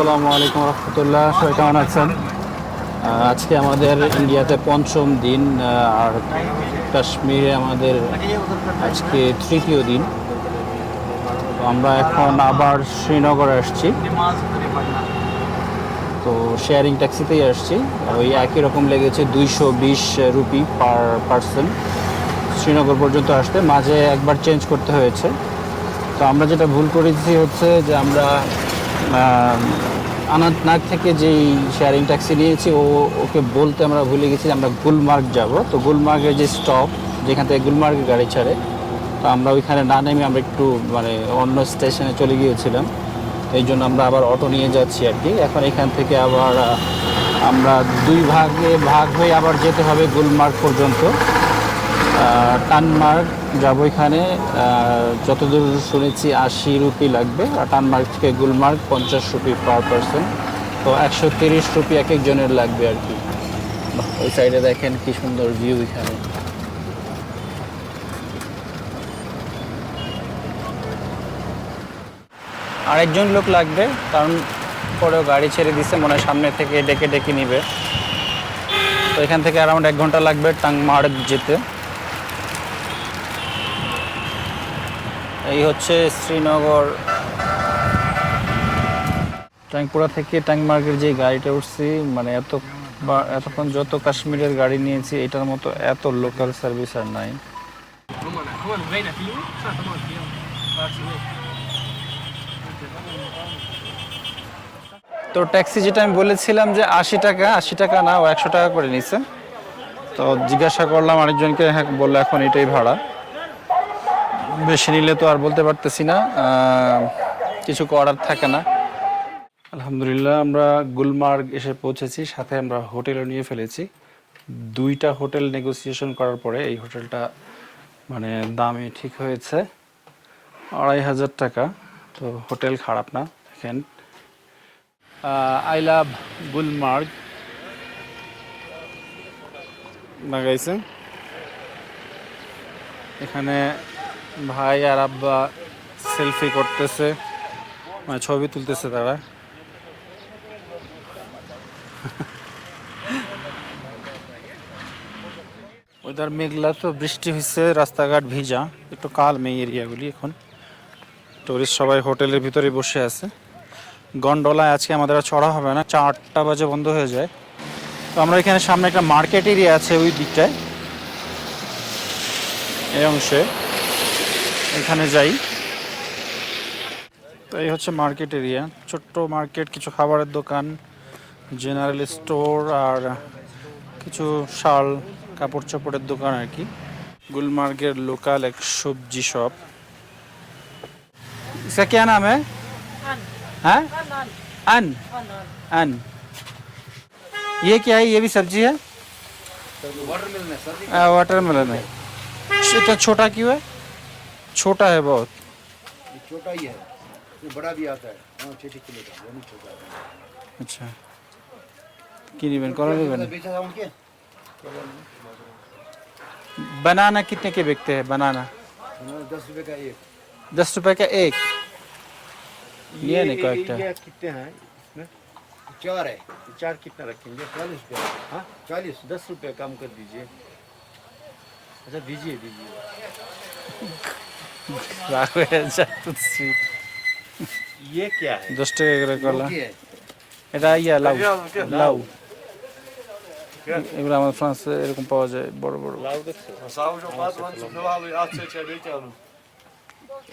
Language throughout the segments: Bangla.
আসসালামু আলাইকুম রহমতুল্লাহ। সবাই কেমন আছেন? আজকে আমাদের ইন্ডিয়াতে পঞ্চম দিন আর কাশ্মীরে আমাদের আজকে তৃতীয় দিন। আমরা এখন আবার শ্রীনগরে আসছি। তো শেয়ারিং ট্যাক্সিতেই আসছি। ওই একই রকম লেগেছে দুইশো বিশ রুপি পার পার্সন শ্রীনগর পর্যন্ত আসতে। মাঝে একবার চেঞ্জ করতে হয়েছে। তো আমরা যেটা ভুল করেছি হচ্ছে যে আমরা আনাতনাগ থেকে যেই শেয়ারিং ট্যাক্সি নিয়েছি, ও ওকে বলতে আমরা ভুলে গেছি আমরা গুলমার্গ যাব। তো গুলমার্গের যে স্টপ যেখান থেকে গুলমার্গের গাড়ি ছাড়ে, তো আমরা ওইখানে না নেমে আমরা একটু মানে অন্য স্টেশনে চলে গিয়েছিলাম। এই জন্য আমরা আবার অটো নিয়ে যাচ্ছি আর কি। এখন এখান থেকে আবার আমরা দুই ভাগে, ভাগ হয়ে আবার যেতে হবে গুলমার্গ পর্যন্ত। টানমার্গ যাব এখানে যতদূর শুনেছি আশি রুপি লাগবে, আর টানমার্গ থেকে গুলমার্গ পঞ্চাশ রুপি পার পার্সন। তো একশো তিরিশ রুপি এক একজনের লাগবে আর কি। ওই সাইডে দেখেন কি সুন্দর ভিউ এখানে। আরেকজন লোক লাগবে, কারণ পরেও গাড়ি ছেড়ে দিছে, মনে হয় সামনে থেকে ডেকে ডেকে নিবে। তো এখান থেকে অ্যারাউন্ড এক ঘণ্টা লাগবে টাংমার্গ যেতে। এই হচ্ছে শ্রীনগর। ট্যাংপুরা থেকে ট্যাংমার্গের যে গাড়িটা উঠছি মানে এত বা- এতক্ষণ যত কাশ্মীরের গাড়ি নিয়েছি, এটার মতো এত লোকাল সার্ভিস আর নাই। তো ট্যাক্সি যেটা আমি বলেছিলাম যে আশি টাকা আশি টাকা না, ও একশো টাকা করে নিছে। তো জিজ্ঞাসা করলাম আরেকজনকে হ্যাঁ বলল এখন এটাই ভাড়া। বেশি নিলে তো আর বলতে পারতেছি না কিছু করার থাকে না। আলহামদুলিল্লাহ, আমরা গুলমার্গ এসে পৌঁছেছি, সাথে আমরা হোটেলও নিয়ে ফেলেছি। দুইটা হোটেল নেগোসিয়েশন করার পরে এই হোটেলটা মানে দামে ঠিক হয়েছে, আড়াই হাজার টাকা। তো হোটেল খারাপ না, দেখেন। I love Gulmarg. লাগাইছে এখানে ভাই আর আব্বা সেলফি করতেছে। মানে ছবি তুলতেছে তারা। ওইদার মেঘলা তো, বৃষ্টি হয়েছে রাস্তাঘাট ভিজা। একটু কাল এই এরিয়াগুলি এখন। টুরিস্ট সবাই হোটেলের ভিতরে বসে আছে। গন্ডোলায় আজকে আমাদের আর চড়া হবে না, চারটা বাজে বন্ধ হয়ে যায়। তো আমরা এখানে সামনে একটা মার্কেট এরিয়া আছে ওই দিকটায়। এই অংশে। এখানে যাই তো এই হচ্ছে মার্কেট এরিয়া ছোট্ট মার্কেট কিছু খাবারের দোকান জেনারেল স্টোর আর কিছু শাল কাপড় চোপড়ের দোকান আর কি গুলমার্গের লোকাল এক সবজি শপ इसका क्या नाम है हाँ अन अन ये क्या है ये भी सब्जी है वाटर मेलन है इतना छोटा क्यों है छोटा है बहुत। छोटा ही है। ये बड़ा भी आता है। हाँ, छः छः किलो का वो छोटा आता अच्छा। की रिबन कॉलर रिबन बेचा था उनके? बनाना कितने के बिकते हैं बनाना? हाँ, दस रुपए का एक। दस रुपए का एक? ये, ये नहीं करेक्ट है कितने हैं इसमें? चार है। चार कितना रखेंगे? चालीस रुपये हाँ चालीस दस रुपये कम कर दीजिए। अच्छा दीजिए दीजिए। রাগ হয়ে যাচ্ছে ये क्या है দশ টাকা করে কলা लौकी है এটা ইয়া লাউ লাউ এগুলো আমার ফ্রান্সে এরকম পাওয়া যায় বড় বড়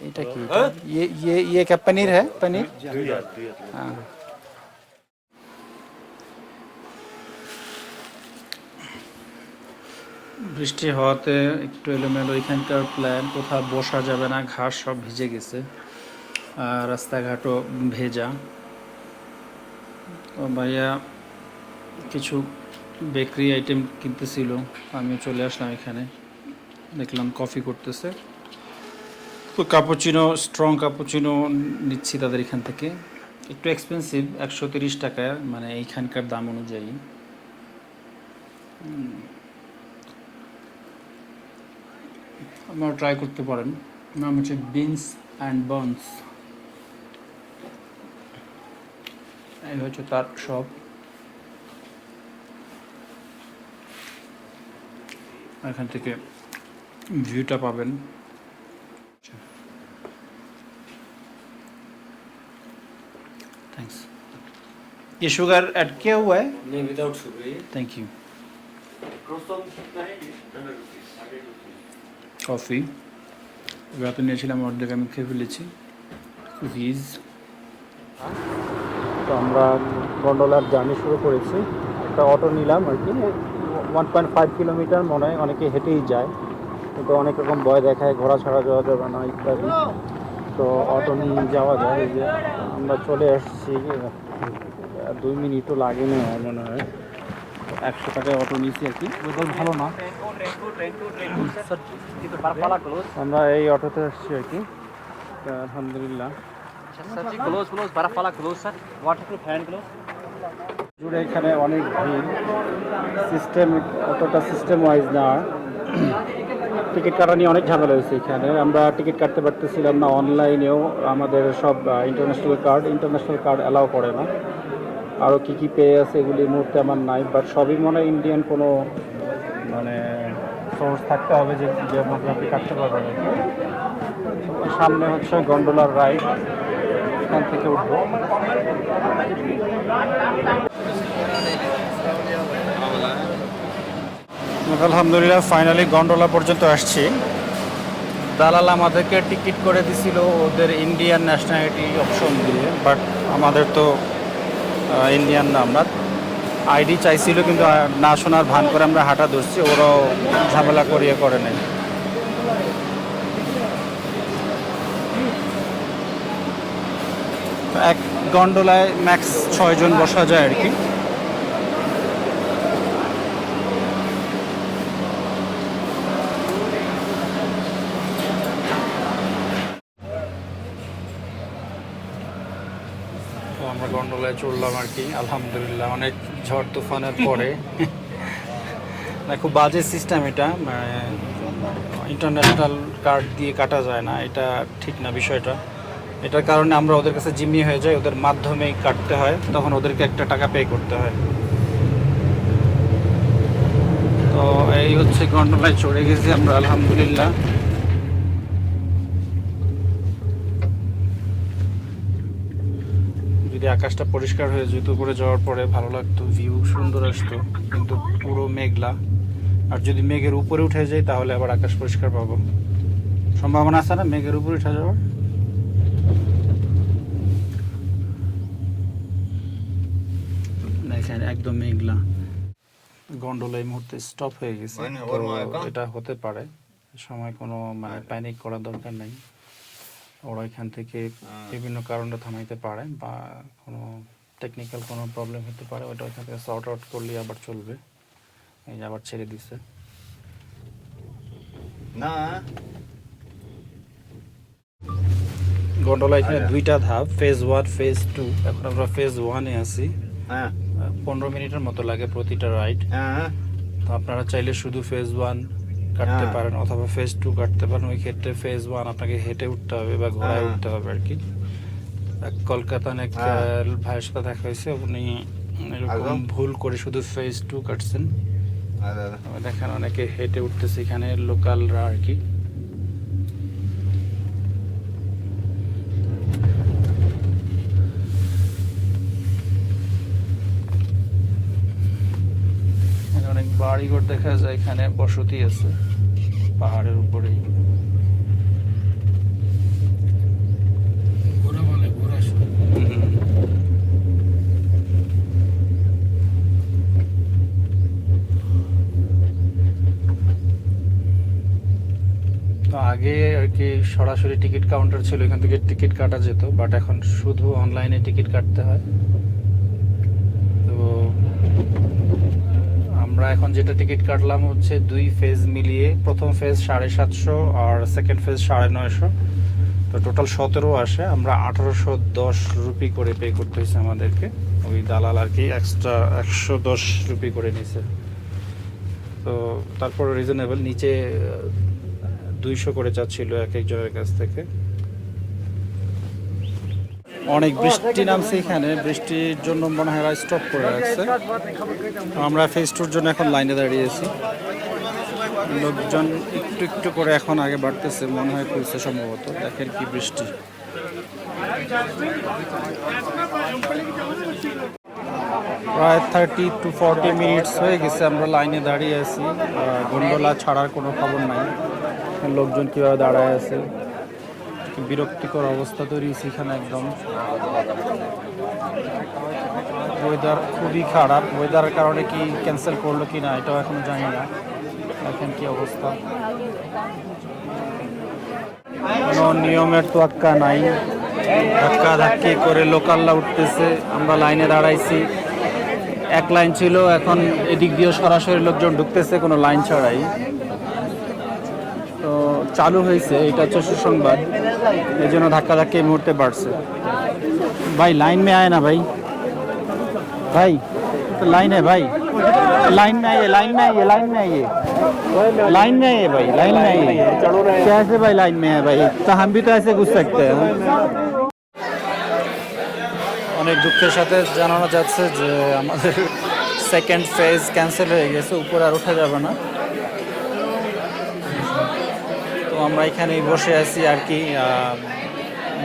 এটা কি এটা? ये ये ये क्या पनीर है पनीर हाँ বৃষ্টি হওয়াতে একটু এলোমেলো, এখানকার প্ল্যান কোথাও বসা যাবে না, ঘাস সব ভিজে গেছে। আর রাস্তাঘাটও ভেজা। তো ভাইয়া কিছু বেকারি আইটেম কিনতেছিল, আমিও চলে আসলাম এখানে। দেখলাম কফি করতেছে। তো কাপুচিনো স্ট্রং কাপুচিনো নিচ্ছি তাদের এখান থেকে। একটু এক্সপেন্সিভ একশো তিরিশ টাকা মানে এইখানকার দাম অনুযায়ী। আপনারা ট্রাই করতে পারেন নাম হচ্ছে বিনস অ্যান্ড বনস এই হচ্ছে তার শপ এখান থেকে ভিউটা পাবেন थैंक्स ये शुगर ऐड किया हुआ है नहीं विदाउट शुगर ये थैंक यू coffee. এবার তো নিয়েছিলাম অর্ধেক আমি খেয়ে ফেলেছি। কুকিজ। তো আমরা গন্ডলার জার্নি শুরু করেছি। একটা অটো নিলাম আর কি। ওয়ান পয়েন্ট ফাইভ কিলোমিটার মনে হয় অনেকে হেঁটেই যায়। কিন্তু অনেক রকম ভয় দেখায় ঘোড়া ছাড়া যাওয়া যাবে না ইত্যাদি। তো অটো নিয়ে যাওয়া যায়। যে আমরা চলে আসছি দুই মিনিটও লাগেনি মনে হয়। একশো টাকায় অটো নিয়েছি আর কি। ভালো না। আমরা এই অটোতে আসছি আর কি। আলহামদুলিল্লাহ। জুড়ে এখানে অনেক ভিড়। সিস্টেম অতটা সিস্টেম ওয়াইজ না। টিকিট কাটা নিয়ে অনেক ঝামেলা হয়েছে এখানে। আমরা টিকিট কাটতে পারতেছিলাম না অনলাইনেও আমাদের সব international card international card allow করে না। আরও কী কী পেয়ে আছে এগুলি মুহূর্তে আমার নাই। বাট সবই মনে ইন্ডিয়ান কোনো মানে সোর্স থাকতে হবে যে যে মধ্যে আপনি কাটতে পারবেন সামনে হচ্ছে গন্ডোলার রাইড এখান থেকে উঠবো। আলহামদুলিল্লাহ ফাইনালি গন্ডোলা পর্যন্ত আসছি। দালাল আমাদেরকে টিকিট করে দিছিল ওদের ইন্ডিয়ান ন্যাশনালিটি অপশন দিয়ে বাট আমাদের তো ইন্ডিয়ান না আমরা। আইডি চাইছিল, কিন্তু না শোনার ভান করে আমরা হাঁটা ধরছি, ওরাও ঝামেলা করিয়ে করে নেই। এক গন্ডোলায় ম্যাক্স ছয়জন বসা যায় আর কি তো আমরা চললাম আর কি, আলহামদুলিল্লাহ। অনেক ঝড় তুফানের পরে। না, খুব বাজে সিস্টেম এটা। ইন্টারন্যাশনাল কার্ড দিয়ে কাটা যায় না, এটা ঠিক না বিষয়টা। এটার কারণে আমরা ওদের কাছে জিম্মি হয়ে যাই, ওদের মাধ্যমেই কাটতে হয়, তখন ওদেরকে একটা টাকা পে করতে হয়। তো এই হচ্ছে গন্ডোলায় চড়ে গেছি আমরা, আলহামদুলিল্লাহ। আকাশটা পরিষ্কার হয়ে যেত উপরে যাওয়ার পরে ভালো লাগতো ভিউ সুন্দর আসতো কিন্তু পুরো মেঘলা। আর যদি মেঘের উপরে উঠে যাই তাহলে আবার আকাশ পরিষ্কার পাবো। সম্ভাবনা আছে না মেঘের উপরে উঠে যাওয়ার? একদম মেঘলা। গন্ডোলা এই মুহূর্তে স্টপ হয়ে গেছে? এটা হতে পারে। সময় কোনো মানে প্যানিক করার দরকার নেই। ওরা এখান থেকে বিভিন্ন কারণে থামাইতে পারে বা কোনো টেকনিক্যাল কোনো প্রবলেম হতে পারে ওটা ওখান থেকে শর্ট আউট করলে আবার চলবে। এই যে আবার ছেড়ে দিছে। না। গন্ডোলা এখানে দুইটা ধাপ ফেজ ওয়ান ফেজ টু এখন আমরা ফেজ ওয়ানে আছি। হ্যাঁ। পনেরো মিনিটের মতো লাগে প্রতিটা রাইড হ্যাঁ। তো আপনারা চাইলে শুধু ফেজ ওয়ান কাটতে হ্যাঁ। পারেন অথবা ফেজ টু কাটতে পারেন ওই ক্ষেত্রে ফেজ ওয়ান আপনাকে হেঁটে উঠতে হবে বা ঘোড়ায় হ্যাঁ। উঠতে হবে আর কি কলকাতা অনেক হ্যাঁ। ভাইয়ের সাথে দেখা হয়েছে উনি এরকম ভুল করে শুধু ফেজ টু কাটছেন। দেখেন অনেকে হেঁটে উঠতেছে এখানে লোকালরা আর কি এখানে অনেক বাড়িঘর দেখা যায় এখানে বসতি আছে পাহাড়ের উপরেই। তো আগে আর কি সরাসরি টিকিট কাউন্টার ছিল এখান থেকে টিকিট কাটা যেত বাট এখন শুধু অনলাইনে টিকিট কাটতে হয় তো আমরা এখন যেটা টিকিট কাটলাম হচ্ছে দুই ফেজ মিলিয়ে, প্রথম ফেজ সাড়ে সাতশো আর সেকেন্ড ফেজ সাড়ে নয়শো। তো টোটাল সতেরো আসে, আমরা আঠারোশো দশ রুপি করে পে করতে হয়েছে আমাদেরকে। ওই দালাল আর কি এক্সট্রা একশো দশ রুপি করে নিছে তো তারপর রিজনেবল নিচে দুইশো করে চাচ্ছিল এক একজনের কাছ থেকে। অনেক বৃষ্টি নামছে এখানে। বৃষ্টির জন্য মনে হয় স্টপ করে রাখছে। আমরা ফেস টুর জন্য এখন লাইনে দাঁড়িয়েছি লোকজন একটু একটু করে এখন আগে বাড়তেছে, মনে হয় খুলছে সম্ভবত। দেখেন কি বৃষ্টি। প্রায় থার্টি টু ফর্টি মিনিটস হয়ে গেছে, আমরা লাইনে দাঁড়িয়ে আছি। গন্ডোলা ছাড়ার কোনো খবর নাই। লোকজন কীভাবে দাঁড়ায় আছে? বিরক্তিকর অবস্থা তৈরি হয়েছে এখানে একদম। ওয়েদার খুবই খারাপ। ওয়েদারের কারণে কি ক্যান্সেল করল কি না, এটাও এখন জানি না। এখন কি অবস্থা। কোনো নিয়মের তো আক্কা নাই। ধাক্কা ধাক্কি করে লোকালরা উঠতেছে। আমরা লাইনে দাঁড়াইছি। এক লাইন ছিল, এখন এদিক দিয়ে সরাসরি লোকজন ঢুকতেছে, কোনো লাইন ছাড়াই। চালু হয়েছে, এটা হচ্ছে সুসংবাদ। এই জন্য ধাক্কা এই মুহূর্তে বাড়ছে। ভাই, লাইন মে আয় না ভাই? ভাই, লাইন হ্যাঁ ভাই। লাইন মে আইয়ে লাইন মে আইয়ে লাইন মে আইয়ে লাইন মে আইয়ে ভাই, লাইন মে আইয়ে কেসে ভাই লাইন মে है ভাই? তো हम ভি তো এসে ঘুস সকতে হ্যাঁ। অনেক দুঃখের সাথে জানানো যাচ্ছে যে আমাদের সেকেন্ড ফেজ ক্যান্সেল হয়ে গেছে, উপরে আর ওঠা যাবে না। তো আমরা এখানেই বসে আছি আর কি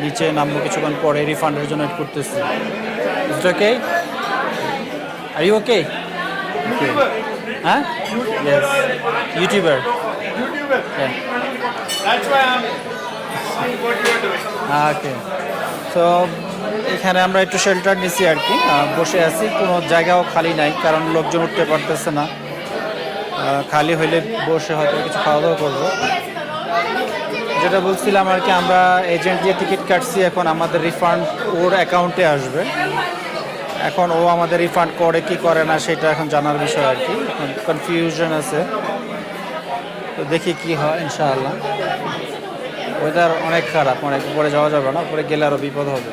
নিচে নামবো কিছুক্ষণ পরে রিফান্ডের জন্য ওয়েট করতেছি it's okay are you okay হ্যাঁ ইয়েস ইউটিউবার. ওকে তো এখানে আমরা একটু শেল্টার নিছি আর কি বসে আছি। কোনো জায়গাও খালি নাই কারণ লোকজন উঠতে পারতেছে না। খালি হইলে বসে হয়তো কিছু খাওয়া দাওয়া করব। যেটা বলছিলাম আর কি, আমরা এজেন্ট দিয়ে টিকিট কাটছি, এখন আমাদের রিফান্ড ওর অ্যাকাউন্টে আসবে। এখন ও আমাদের রিফান্ড করে কি করে না সেটা এখন জানার বিষয় আর কি। এখন কনফিউশন আছে। তো দেখি কি হয়, ইনশাআল্লাহ। ওয়েদার অনেক খারাপ অনেক উপরে যাওয়া যাবে না, উপরে গেলে আরও বিপদ হবে।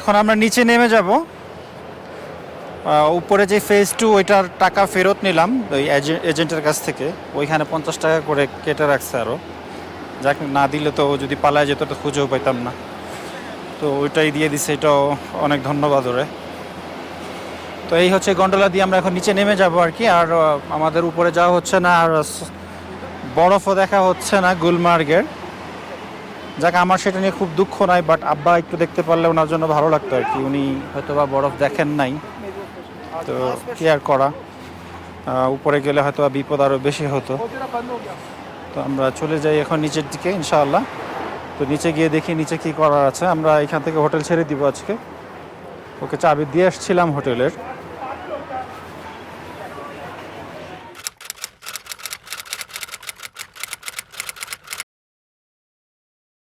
এখন আমরা নিচে নেমে যাব। উপরে যে ফেজ টু ওইটার টাকা ফেরত নিলাম ওই এজেন্টের কাছ থেকে। ওইখানে পঞ্চাশ টাকা করে কেটে রাখছে আরও যাক, না দিলে তো যদি পালায় যেত, তো খুঁজেও পাইতাম না। তো ওইটাই দিয়ে দিছে, এটাও অনেক ধন্যবাদ ওরে। তো এই হচ্ছে গন্ডোলা দিয়ে আমরা এখন নিচে নেমে যাব আর কি। আর আমাদের উপরে যাওয়া হচ্ছে না, আর বরফও দেখা হচ্ছে না গুলমার্গের। যাক, আমার সেটা নিয়ে খুব দুঃখ নাই বাট আব্বা একটু দেখতে পারলে ওনার জন্য ভালো লাগতো আর কি। উনি হয়তো বা বরফ দেখেন নাই। তো কেয়ার করা উপরে গেলে হয়তো বিপদ আরও বেশি হতো। তো আমরা চলে যাই এখন নিচের দিকে, ইনশাআল্লাহ। তো নিচে গিয়ে দেখি নিচে কি করার আছে। আমরা এখান থেকে হোটেল ছেড়ে দিব আজকে। ওকে চাবি দিয়ে আসছিলাম হোটেলের।